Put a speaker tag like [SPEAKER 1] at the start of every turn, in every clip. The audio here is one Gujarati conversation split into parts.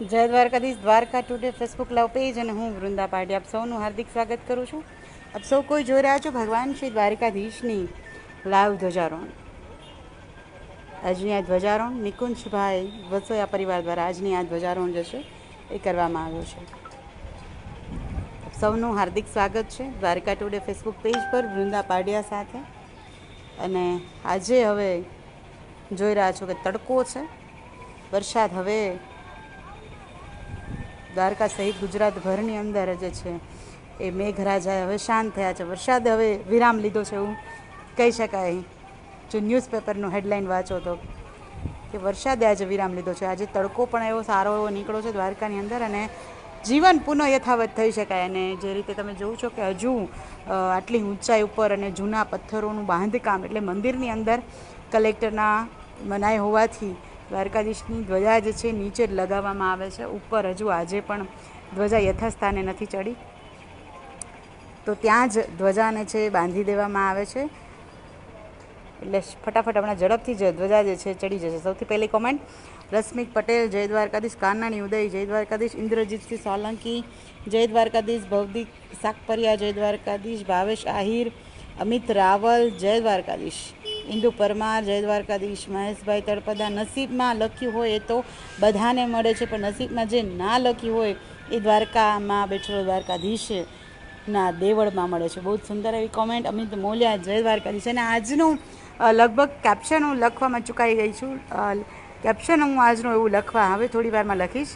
[SPEAKER 1] Jai Dwarkadhish, Dwarka today Facebook love page અને હું વૃંદા પાટી આપ સૌનું હાર્દિક સ્વાગત કરું છું. આપ સૌ કોઈ જોઈ રહ્યા છો ભગવાન શ્રી દ્વારકાધીશની લાઈવ ધ્વજારોહણ. આજની આ ધ્વજારોહણ નિકુંજભાઈ વસોયા પરિવાર દ્વારા આજની આ ધ્વજારોહણ જે છે એ કરવામાં આવ્યો છે. સૌનું હાર્દિક સ્વાગત છે દ્વારકા ટુડે ફેસબુક પેજ પર વૃંદા પાડિયા સાથે. અને આજે હવે જોઈ રહ્યા છો કે તડકો છે. વરસાદ હવે દ્વારકા સહિત ગુજરાતભરની અંદર જે છે એ મેઘરાજા હવે શાંત થયા છે. વરસાદ હવે વિરામ લીધો છે એવું કહી શકાય. જો ન્યૂઝપેપરનું હેડલાઇન વાંચો તો કે વરસાદે આજે વિરામ લીધો છે. આજે તડકો પણ એવો સારો એવો નીકળ્યો છે દ્વારકાની અંદર અને જીવન પુનઃ યથાવત થઈ શકાય. અને જે રીતે તમે જોઉં છો કે હજુ આટલી ઊંચાઈ ઉપર અને જૂના પથ્થરોનું બાંધકામ એટલે મંદિરની અંદર કલેક્ટરના મનાય હોવાથી દ્વારકાધીશની ધ્વજા જે છે નીચે જ લગાવવામાં આવે છે. ઉપર હજુ આજે પણ ધ્વજા યથાસ્થાને નથી ચડી. તો ત્યાં જ ધ્વજાને છે બાંધી દેવામાં આવે છે. એટલે ફટાફટ હમણાં ઝડપથી જ ધ્વજા જે છે ચડી જશે. સૌથી પહેલી કોમેન્ટ રશ્મિક પટેલ, જય દ્વારકાધીશ. કાનાણી ઉદય, જય દ્વારકાધીશ. ઇન્દ્રજીતસિંહ સોલંકી, જય દ્વારકાધીશ. ભૌદિક સાકપરિયા જય દ્વારકાધીશ. ભાવેશ આહિર, અમિત રાવલ, જય દ્વારકાધીશ. ઇન્દુ પરમાર, જય દ્વારકાધીશ, મહેશભાઈ તળપદા નસીબમાં લખ્યું હોય એ તો બધાને મળે છે, પણ નસીબમાં જે ના લખ્યું હોય એ દ્વારકામાં બેઠેલો દ્વારકાધીશ ના દેવળમાં મળે છે. બહુ જ સુંદર એવી કોમેન્ટ અમિત મોલિયા, જય દ્વારકાધીશ. અને આજનું લગભગ કેપ્શન હું લખવામાં ચૂકાઈ ગઈ છું. કેપ્શન હું આજનું એવું લખવા, હવે થોડી વારમાં લખીશ.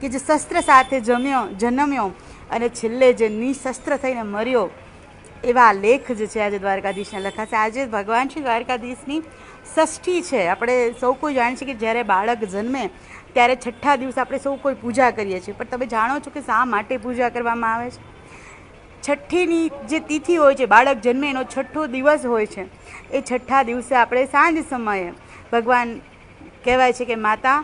[SPEAKER 1] કે જે શસ્ત્ર સાથે જમ્યો, જન્મ્યો અને છેલ્લે જે નિશસ્ત્ર થઈને મર્યો એવા લેખ જે છે આજે દ્વારકાધીશને લખાશે. આજે ભગવાન શ્રી દ્વારકાધીશની ષષ્ઠી છે. આપણે સૌ કોઈ જાણીએ છીએ કે જ્યારે બાળક જન્મે ત્યારે છઠ્ઠા દિવસે આપણે સૌ કોઈ પૂજા કરીએ છીએ. પણ તમે જાણો છો કે શા માટે પૂજા કરવામાં આવે છે? છઠ્ઠીની જે તિથિ હોય છે, બાળક જન્મે એનો છઠ્ઠો દિવસ હોય છે. એ છઠ્ઠા દિવસે આપણે સાંજ સમયે ભગવાન કહેવાય છે કે માતા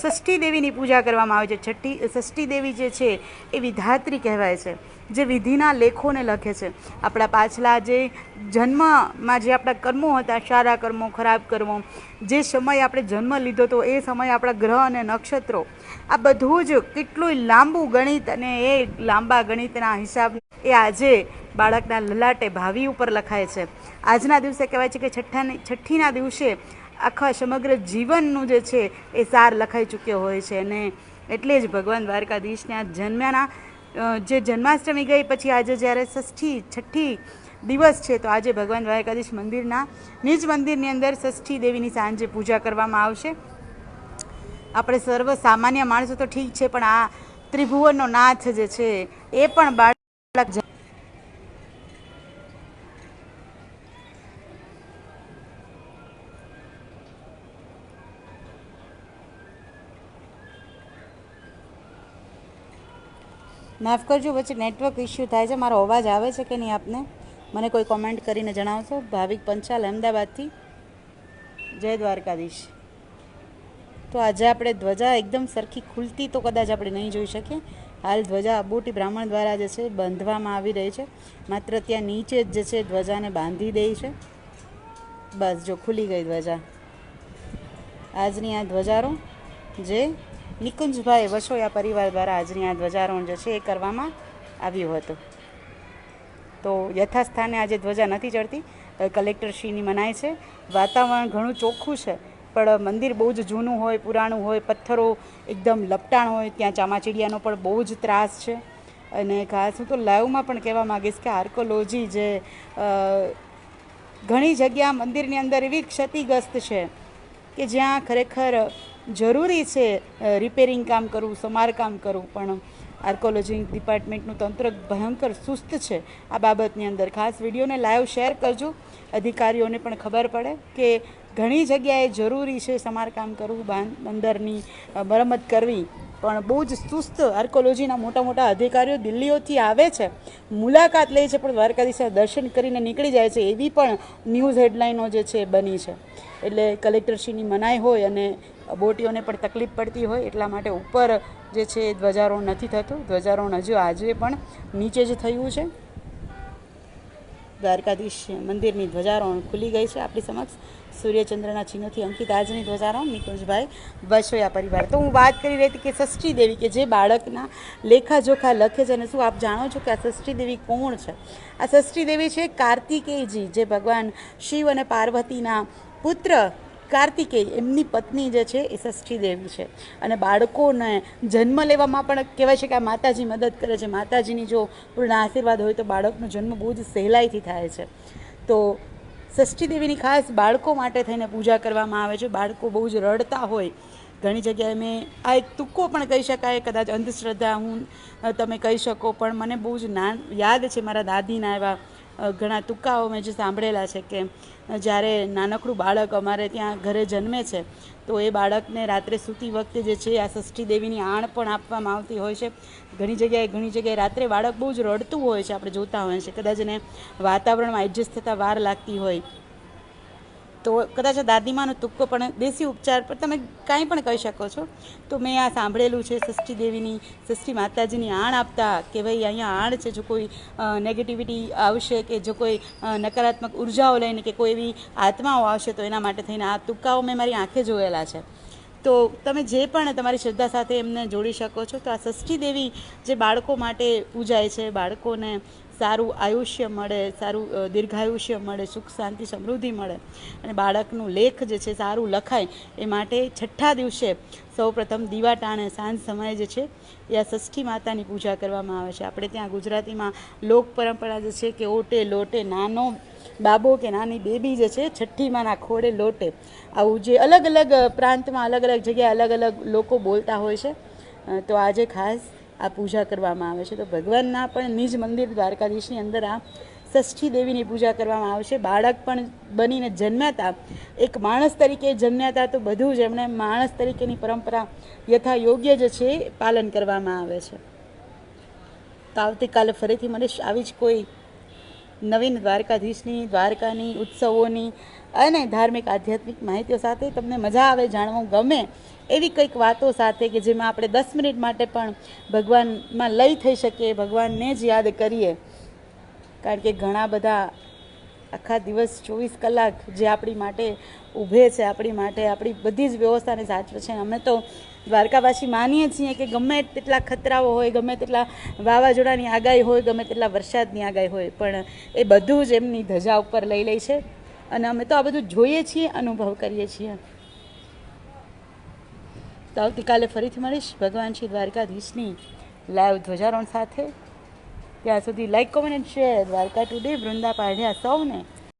[SPEAKER 1] ષષ્ઠી દેવીની પૂજા કરવામાં આવે છે. છઠ્ઠી, ષષ્ઠી દેવી જે છે, એ વિધાત્રી કહેવાય છે, જે વિધિના લેખોને લખે છે. આપણા પાછલા જે જન્મમાં જે આપણા કર્મો હતા, સારા કર્મો, ખરાબ કર્મો, જે સમયે આપણે જન્મ લીધો હતો, એ સમયે આપણા ગ્રહ અને નક્ષત્રો, આ બધું જ કેટલું લાંબુ ગણિત અને એ લાંબા ગણિતના હિસાબ એ આજે બાળકના લલાટે ભાવિ ઉપર લખાય છે. આજના દિવસે કહેવાય છે કે છઠ્ઠાની, છઠ્ઠીના દિવસે આખા સમગ્ર જીવનનું જે છે એ સાર લખાઈ ચૂક્યો હોય છે અને એટલે જ ભગવાન દ્વારકાધીશને આ જન્મ્યાના જે જન્માષ્ટમી ગઈ પછી આજે જ્યારે ષષ્ઠી, છઠ્ઠી દિવસ છે તો આજે ભગવાન દ્વારકાધીશ મંદિરના, નિજ મંદિરની અંદર ષષ્ઠી દેવીની સાંજે પૂજા કરવામાં આવશે. આપણે સર્વ સામાન્ય માણસો તો ઠીક છે, પણ આ ત્રિભુવનનો નાથ જે છે એ પણ બાળક માફ કરજો વચ્ચે નેટવર્ક ઇશ્યુ થાય છે. મારો અવાજ આવે છે કે નહીં આપને? મને કોઈ કોમેન્ટ કરીને જણાવશો? ભાવિક પંચાલ, અમદાવાદથી. જય દ્વારકાધીશ. તો આજે આપણે ધ્વજા એકદમ સરખી ખુલતી તો કદાચ આપણે નહીં જોઈ શકીએ. હાલ ધ્વજા અબોટી બ્રાહ્મણ દ્વારા જે છે બાંધવામાં આવી રહી છે. માત્ર ત્યાં નીચે જ જે છે ધ્વજાને બાંધી દે છે. બસ જો ખુલી ગઈ ધ્વજા. આજની આ ધ્વજારો જે નિકુંજભાઈ વસોયા પરિવાર દ્વારા આજની આ ધ્વજારોહણ જે છે એ કરવામાં આવ્યું હતું. તો યથાસ્થાને આજે ધ્વજા નથી ચડતી કલેક્ટરશ્રીની મનાય છે. વાતાવરણ ઘણું ચોખ્ખું છે, પણ મંદિર બહુ જ જૂનું હોય, પુરાણું હોય, પથ્થરો એકદમ લપટાણ હોય, ત્યાં ચામાચીડિયાનો પણ બહુ જ ત્રાસ છે. અને ખાસ હું તો લાઈવમાં પણ કહેવા માગીશ કે આર્કોલોજી જે ઘણી જગ્યા મંદિરની અંદર એવી ક્ષતિગ્રસ્ત છે કે જ્યાં ખરેખર જરૂરી છે રિપેરિંગ કામ કરવું સમારકામ કરવું, પણ આર્કોલોજી ડિપાર્ટમેન્ટનું તંત્ર ભયંકર સુસ્ત છે. આ બાબતની અંદર ખાસ વિડીયોને લાઈવ શેર કરજો. અધિકારીઓને પણ ખબર પડે કે ઘણી જગ્યાએ જરૂરી છે સમારકામ કરવું બંદરની મરમત કરવી. પણ બહુ જ સુસ્ત આર્કોલોજીના મોટા મોટા અધિકારીઓ દિલ્હીઓથી આવે છે. મુલાકાત લે છે, પણ દ્વારકાધીશના દર્શન કરીને નીકળી જાય છે, એવી પણ ન્યૂઝ હેડલાઇનો જે છે બની છે. એટલે કલેક્ટરશ્રીની મનાઈ હોય અને બોટીઓને પણ તકલીફ પડતી હોય એટલા માટે ઉપર જે છે એ ધ્વજારોહણ નથી થતું. ધ્વજારોહણ હજુ આજે પણ નીચે જ થયું છે. દ્વારકાધીશ મંદિરની ધ્વજારોહણ ખુલી ગઈ છે આપણી સમક્ષ. સૂર્યચંદ્રના ચિહ્નોથી અંકિત આજની ધ્વજારોહણ. નિકુંજભાઈ વસોયા પરિવાર. તો હું વાત કરી રહી હતી કે ષષ્ઠી દેવી કે જે બાળકના લેખાજોખા લખે છે અને શું આપ જાણો છો કે આ ષષ્ઠી દેવી કોણ છે? આ ષષ્ઠી દેવી છે કાર્તિકેયજી, જે ભગવાન શિવ અને પાર્વતીના પુત્ર કાર્તિકેય એમની પત્ની જે છે એ ષષ્ઠી દેવી છે. અને બાળકોને જન્મ લેવામાં પણ કહેવાય છે કે આ માતાજી મદદ કરે છે. માતાજીની જો પૂર્ણ આશીર્વાદ હોય તો બાળકનો જન્મ બહુ જ સહેલાઈથી થાય છે. તો ષષ્ઠી દેવીની ખાસ બાળકો માટે થઈને પૂજા કરવામાં આવે છે. બાળકો બહુ જ રડતા હોય. ઘણી જગ્યાએ મેં આ એક તુક્કો પણ કહી શકાય, કદાચ અંધશ્રદ્ધા હું તમે કહી શકો, પણ મને બહુ જ નાન, યાદ છે મારા દાદીના એવા ઘણા તુક્કાઓ મેં જે સાંભળેલા છે કે જ્યારે નાનકડું બાળક અમારે ત્યાં ઘરે જન્મે છે, તો એ બાળકને રાત્રે સૂતી વખતે જે છે, આ ષષ્ઠી દેવીની આણ પણ આપવામાં આવતી હોય છે. ઘણી જગ્યાએ ઘણી જગ્યાએ રાત્રે બાળક બહુ જ રડતું હોય છે, આપણે જોતા હોઈએ છીએ કદાચ એને વાતાવરણમાં એડજસ્ટ થતાં વાર લાગતી હોય. તો કદાચ દાદીમાનો તુક્કો પણ દેશી ઉપચાર પર તમે કાંઈ પણ કહી શકો છો. તો મેં આ સાંભળેલું છે ષષ્ઠી દેવીની ષષ્ઠી માતાજીની આણ આપતા કે ભાઈ અહીંયા આણ છે, જો કોઈ નેગેટિવિટી આવશે કે જો કોઈ નકારાત્મક ઉર્જાઓ લઈને કે કોઈ એવી આત્માઓ આવશે તો એના માટે થઈને આ તુક્કાઓ મેં મારી આંખે જોયેલા છે. તો તમે જે પણ તમારી શ્રદ્ધા સાથે એમને જોડી શકો છો. તો આ ષષ્ઠી દેવી જે બાળકો માટે પૂજાય છે, બાળકોને સારું આયુષ્ય મળે, સારું દીર્ઘાયુષ્ય મળે, સુખ, શાંતિ, સમૃદ્ધિ મળે. અને બાળકનું લેખ જે છે, સારું લખાય એ માટે છઠ્ઠા દિવસે સૌપ્રથમ દીવા ટાણે સાંજ સમયે જે છે, એ આ ષષ્ઠી માતાની પૂજા કરવામાં આવે છે. આપણે ત્યાં ગુજરાતીમાં લોક પરંપરા જે છે કે ઓટે લોટે નાનો બાબો કે નાની બેબી જે છે છઠ્ઠીમાંના ખોડે લોટે. આવું જે અલગ અલગ પ્રાંતમાં અલગ અલગ જગ્યાએ અલગ અલગ લોકો બોલતા હોય છે. તો આજે ખાસ આ પૂજા કરવામાં આવે છે. તો ભગવાનના પણ નિજ મંદિર દ્વારકાધીશની અંદર આ ષષ્ઠી દેવીની પૂજા કરવામાં આવે છે બાળક પણ બનીને જન્મ્યા એક માણસ તરીકે જન્મ્યા તો બધું જ એમણે માણસ તરીકેની પરંપરા યથા યોગ્ય જે છે પાલન કરવામાં આવે છે. તો આવતીકાલે ફરીથી મને આવી જ કોઈ નવીન દ્વારકાધીશની, દ્વારકાની ઉત્સવોની અને ધાર્મિક આધ્યાત્મિક માહિતીઓ સાથે તમને મજા આવે, જાણવું ગમે એવી કંઈક વાતો સાથે કે જેમાં આપણે દસ મિનિટ માટે પણ ભગવાનમાં લઈ થઈ શકીએ, ભગવાનને જ યાદ કરીએ. કારણ કે ઘણા બધા આખા દિવસ ચોવીસ કલાક જે આપણી માટે ઊભે છે, આપણી માટે આપણી બધી જ વ્યવસ્થાને સાચવે છે. અમે તો દ્વારકાવાસી માનીએ છીએ કે ગમે તેટલા ખતરાઓ હોય, ગમે તેટલા વાવાઝોડાની આગાહી હોય, ગમે તેટલા વરસાદની આગાહી હોય, પણ એ બધું જ એમની ધજા ઉપર લઈ લે છે અને અમે તો આ બધું જોઈએ છીએ, અનુભવ કરીએ છીએ. તો આવતીકાલે ફરીથી મળીશ. ભગવાન શ્રી દ્વારકાધીશની લાઈવ ધ્વજારોહણ સાથે. ત્યાં સુધી like comment and share Dwarka today Vrunda Padhya સૌને